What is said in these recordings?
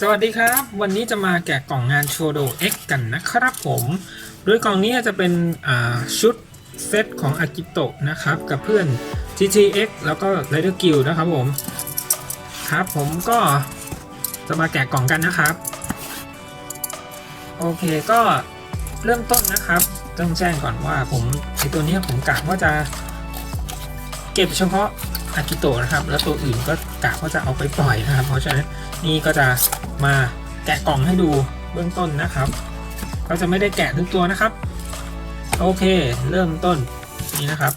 สวัสดีครับ วันนี้จะมาแกะกล่องงานโชโด X กันนะครับผมโดยกล่องนี้จะเป็นชุดเซตของอากิโตะนะครับ กับเพื่อน GTX แล้วก็ Rider Guild นะครับผม ครับผมก็จะมาแกะกล่องกันนะครับ โอเคก็เริ่มต้นนะครับ ต้องแจ้งก่อนว่าผมไอตัวนี้ผมกะว่าจะเก็บเฉพาะ อากิโตะนะครับ แล้วตัวอื่นก็กะว่าจะเอาไปปล่อยนะครับ เพราะฉะนั้นนี่ก็จะมาแกะกล่องให้ดูเบื้องต้นนะครับก็จะไม่ได้แกะทุกตัวนะครับ โอเค เริ่มต้นนี่นะครับ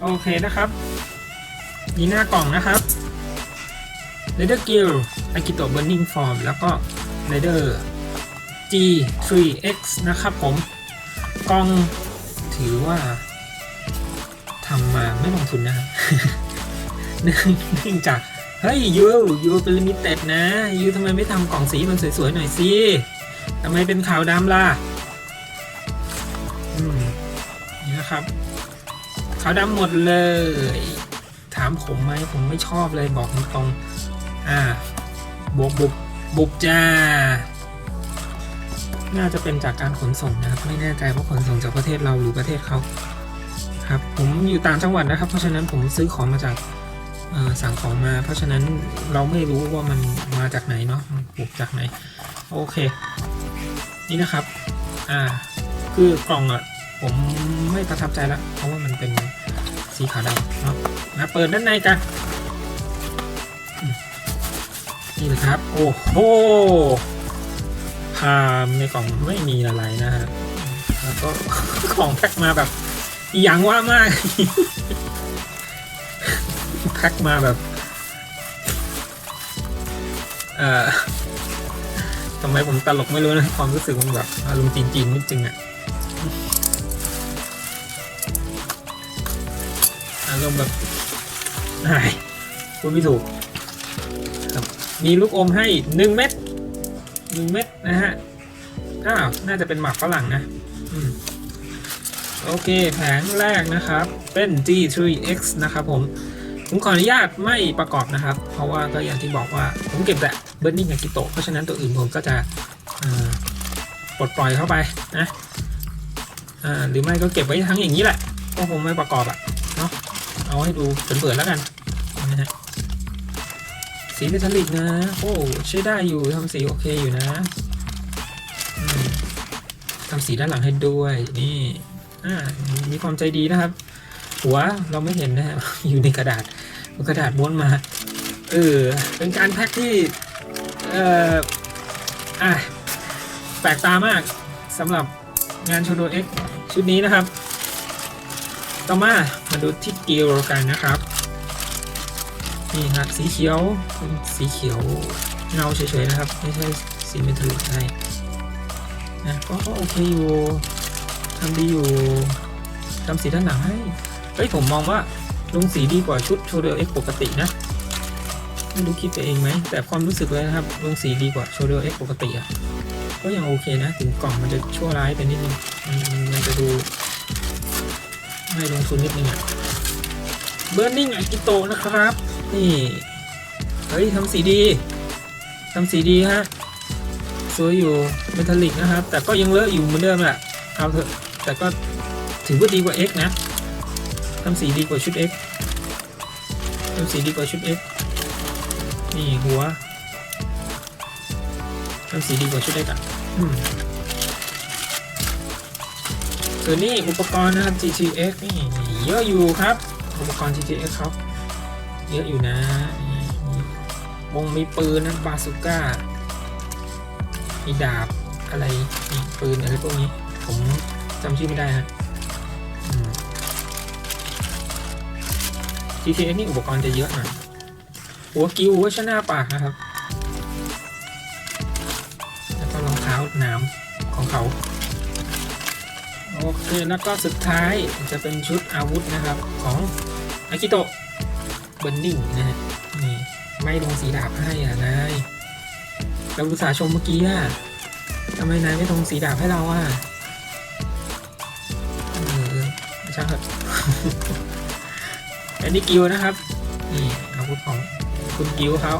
โอเคนะครับนี่หน้ากล่องนะครับ r a d e r Guild Akito Burning Form แล้วก็ r a d e r G3X นะครับผมกล้องถือว่าทำมาไม่ลงทุนนะเนื่องจาก เฮ้ยยูยูเป็นลิมิเต็ดนะยูทำไมไม่ทำกล่องสีมันสวยๆหน่อยสิทำไมเป็นขาวดำล่ะอืมนี่นะครับขาวดำหมดเลย ถามผมไหมผมไม่ชอบเลยบอกตรงๆอ่าบุบบุบบุบจ้า น่าจะเป็นจากการขนส่งนะครับ ไม่แน่ใจว่าขนส่งจากประเทศเราหรือประเทศเขาครับ ผมอยู่ต่างจังหวัดนะครับ เพราะฉะนั้นผมซื้อของมาจากสั่งของมา เพราะฉะนั้นเราไม่รู้ว่ามันมาจากไหนเนาะบุกจากไหน โอเค นี่นะครับ อ่า คือกล่องอะผมไม่ประทับใจละเพราะว่ามันเป็นสีขาวดำเนาะมาเปิดด้านในกันนี่นะครับ โอ้โห พามในกล่องไม่มีอะไรนะฮะแล้วก็ของแพ็คมาแบบอย่างว่ามาก แพ็คมาแบบเอ่อทำไมผมตลกไม่รู้นะความรู้สึกมันแบบอารมณ์จีนๆนิดจริงอะอารมณ์แบบไหนพูดไม่ถูกมีลูกอมให้หนึ่งเม็ด หนึ่งเม็ดนะฮะอ้าวน่าจะเป็นหมักฝรั่งนะอโอเคแผงแรกนะครับ เป็น G3X นะครับผม ผมขออนุญาตไม่ประกอบนะครับ เพราะว่าก็อย่างที่บอกว่าผมเก็บแต่ Burning a k i t o เพราะฉะนั้นตัวอื่นผมก็จะปลดปล่อยเข้าไปนะหรือไม่ก็เก็บไว้ทั้งอย่างนี้แหละก็คงไม่ประกอบอะเนาะเอาให้ดูเปิดๆแล้วกัน สีเมทัลลิกนะ โอ้ใช้ได้อยู่ทำสีโอเคอยู่นะทำสีด้านหลังให้ด้วยนี่มีความใจดีนะครับ หัวเราไม่เห็นนะฮะอยู่ในกระดาษกระดาษม้วนมาเออเป็นการแพ็คที่เอ่ออะแปลกตามากสำหรับงานโชโดเอ็กชุดนี้นะครับ ต่อมามาดูที่เกลกันนะครับ นี่ครับสีเขียวเป็นสีเขียวเงาเฉยๆนะครับ ไม่ใช่สีเมทัลลิกอะไรนะก็โอเคอยู่ทำดีอยู่ทำสีด้านหลังให้เฮ้ยผมมองว่าลงสีดีกว่าชุดโชเดลเอ็กปกตินะไม่รู้คิดไปเองไหมแต่ความรู้สึกเลยนะครับ ลงสีดีกว่าโชเดลเอ็กปกติอะก็ยังโอเคนะ ถึงกล่องมันจะชั่วร้ายไปนิดนึงมันมันจะดูไม่ลงทุนนิดนึงอะเบ r ร์ i ิ g งอากิโตนะครับ นี่ เฮ้ยทำสีดีทำสีดีฮะ สวยอยู่เมทัลลิกนะครับ แต่ก็ยังเลอะอยู่เหมือนเดิมแหละเอาเถอะ แต่ก็ถือว่าดีกว่า X นะทำสีดีกว่าชุด X ทำสีดีกว่าชุด X นี่หัวทำสีดีกว่าชุด X อะส่วนนี้อุปกรณ์นะครับ GTX นี่เยอะอยู่ครับ อุปกรณ์ GTX ครับ เยอะอยู่นะนี่มีวงมีปืนนะบาซูก้า มีดาบอะไรมีปืนอะไรพวกนี้ ผมจำชื่อไม่ได้ฮะอืม GTX นี่อุปกรณ์จะเยอะหน่อยหัวกิ้วเวชนหน้าปากนะครับ แล้วก็รองเท้าน้ำของเขา โอเค แล้วก็สุดท้ายจะเป็นชุดอาวุธนะครับของอากิโตะ เบนดิ้งนะฮะนี่ไม่ลงสีดาบให้อะนายเราอุตส่าห์ชมเมื่อกี้อะทำไมนายไม่ลงสีดาบให้เราอะเออช่างเถอะอันนี้กิวนะครับ นี่อาวุธของคุณกิวเขา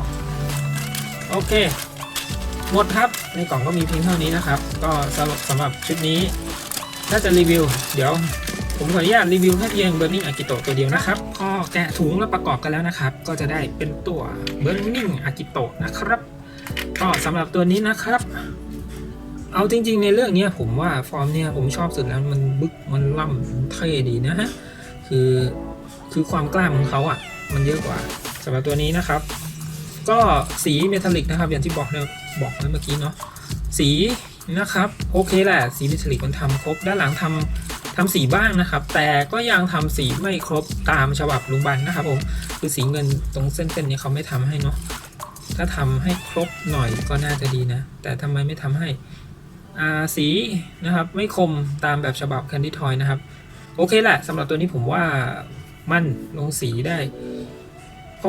โอเค หมดครับ ในกล่องก็มีเพียงเท่านี้นะครับ ก็สำหรับสำหรับชุดนี้ถ้าจะรีวิว เดี๋ยว ผมขออนุญาตรีวิวแค่เพียง Burning Akito ตัวเดียวนะครับพอแกะถุงแล้วประกอบกันแล้วนะครับ ก็จะได้เป็นตัว Burning Akito นะครับ ก็สำหรับตัวนี้นะครับ เอาจริง ๆ ในเรื่องนี้ผมว่าฟอร์มเนี่ยผมชอบสุดแล้วมันบึกมันล่ำเท่ดีนะฮะคือคือความกล้าของเขาอะ มันเยอะกว่าสำหรับตัวนี้นะครับ ก็สีเมทัลลิกนะครับ อย่างที่บอกเนี่ยบอกไว้เมื่อกี้เนาะสีนะครับ โอเคแหละ สีเมทัลลิกมันทำครบด้านหลังทำ ทำสีบ้างนะครับ แต่ก็ยังทำสีไม่ครบตามฉบับลุงบันนะครับผมคือสีเงินตรงเส้นๆเนี้เขาไม่ทำให้เนาะถ้าทำให้ครบหน่อยก็น่าจะดีนะ แต่ทำไมไม่ทำให้อ่าสีนะครับไม่คมตามแบบฉบับ Candy Toy นะครับ โอเคแหละสำหรับตัวนี้ผมว่ามันลงสีได้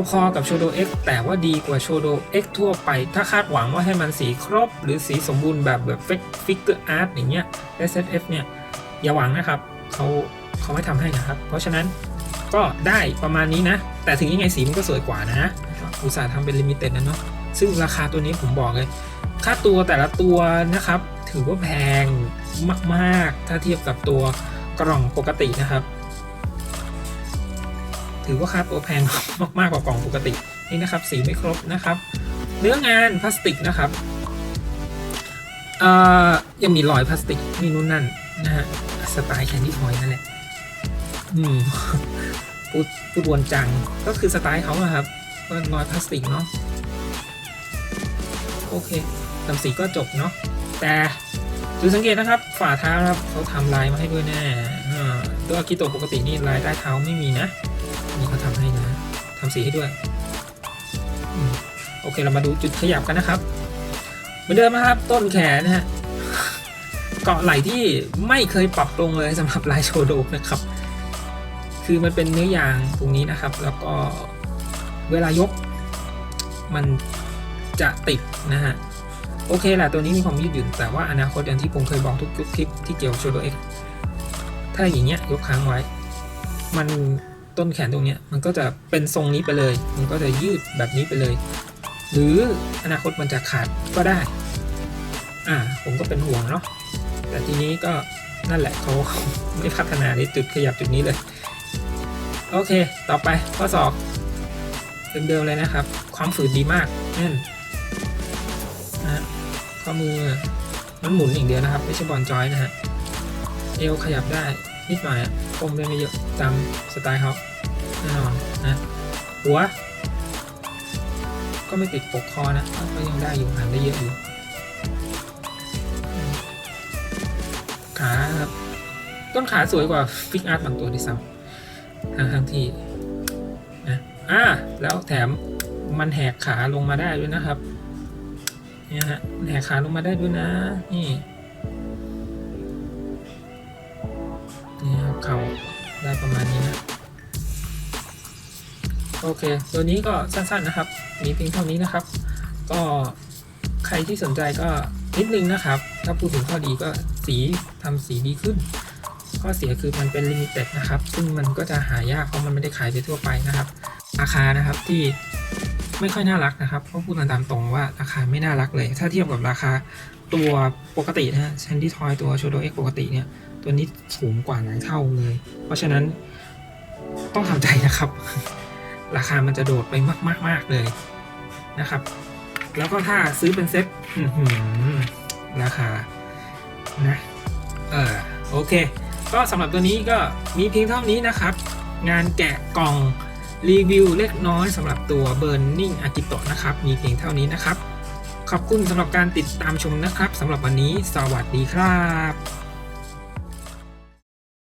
พอๆกับโชโด X แต่ว่าดีกว่าโชโด X ทั่วไป ถ้าคาดหวังว่าให้มันสีครบ หรือสีสมบูรณ์แบบแบบฟิกเกอร์อาร์ตอย่างเงี้ย SSF เนี่ย อย่าหวังนะครับเขาเขาไม่ทำให้นะครับ เพราะฉะนั้นก็ได้ประมาณนี้นะ แต่ถึงยังไงสีมันก็สวยกว่านะอุตสาห์ทำเป็นลิมิเต็ดนะเนาะซึ่งราคาตัวนี้ผมบอกเลย ค่าตัวแต่ละตัวนะครับ ถือว่าแพงมากๆ ถ้าเทียบกับตัวกล่องปกตินะครับ ถือว่าค่าตัวแพงมากๆกว่ากล่องปกตินี่นะครับ สีไม่ครบนะครับ เนื้องานพลาสติกนะครับเอ่อยังมีรอยพลาสติกมีนู่นนั่น นะฮะสไตล์แคนดี้ทอยนั่นแหละอืมพูดพูดวนจัง ก็คือสไตล์เขาอะครับก็รอยพลาสติกเนาะโอเคทำสีก็จบเนาะแต่ดูสังเกตนะครับฝ่าเท้านะครับเขาทำลายมาให้ด้วยแน่ตัวอากิโตปกตินี่ลายใต้เท้าไม่มีนะนี่เขาทำให้นะทำสีให้ด้วยอโอเคเรามาดูจุดขยับกันนะครับ เหมือนเดิมนะครับต้นแขนนะฮะ เกาะไหล่ที่ไม่เคยปรับปรุงเลยสำหรับลายโชโดนะครับ คือมันเป็นเนื้อยางตรงนี้นะครับ แล้วก็เวลายกมันจะติดนะฮะโอเคแหละตัวนี้มีความยืดหยุ่นแต่ว่าอนาคตอย่างที่ผมเคยบอกทุกคลิปที่เกี่ยวโชโดเอ็กถ้าอย่างเงี้ยยกค้างไว้ มันต้นแขนตรงเนี้ยมันก็จะเป็นทรงนี้ไปเลย มันก็จะยืดแบบนี้ไปเลย หรืออนาคตมันจะขาดก็ได้ อ่าผมก็เป็นห่วงเนาะ แต่ทีนี้ก็นั่นแหละเขาไม่พัฒนาในจุดขยับจุดนี้เลย โอเค ต่อไปข้อสอบเดิมๆเลยนะครับ ความฝืนดีมากแน่นนะข้อมือมันหมุนอย่างเดียวนะครับ ไม่ใช่บอลจอยนะฮะเอวขยับได้นิดหน่อยคมได้ไม่เยอะตามสไตล์เขาแน่นอนนะหัว ก็ไม่ติดปกคอนะก็ยังได้อยู่หันได้เยอะอยู่ ขาครับ ต้นขาสวยกว่าฟิกอาร์ตบางตัวที่ซ้ำทางทางที่นะอ่าแล้วแถมมันแหกขาลงมาได้ด้วยนะครับเนี่ยฮะแหกขาลงมาได้ด้วยนะ นี่นี่ครับเขาได้ประมาณนี้นะโอเค ตัวนี้ก็สั้นๆนะครับ มีเพียงเท่านี้นะครับ ก็ใครที่สนใจก็นิดนึงนะครับ ถ้าพูดถึงข้อดีก็ สีทำสีดีขึ้น ข้อเสียคือมันเป็นลิมิเต็ดนะครับ ซึ่งมันก็จะหายากเพราะมันไม่ได้ขายไปทั่วไปนะครับ ราคานะครับที่ไม่ค่อยน่ารักนะครับเพราะพูดตามตรงว่าราคาไม่น่ารักเลย ถ้าเทียบกับราคาตัวปกตินะฮะแชนดี้ทอยตัวโชโดเอ็กปกติเนี่ย ตัวนี้สูงกว่าหลายเท่าเลย เพราะฉะนั้นต้องทำใจนะครับ ราคามันจะโดดไปมากๆเลยนะครับ แล้วก็ถ้าซื้อเป็นเซ็ตราคา นะเออโอเค ก็สำหรับตัวนี้ก็มีเพียงเท่านี้นะครับ งานแกะกล่องรีวิวเล็กน้อยสำหรับตัว Burning a k i t o นะครับ มีเพียงเท่านี้นะครับ ขอบคุณสำหรับการติดตามชมนะครับสำหรับวันนี้ สวัสดีครับ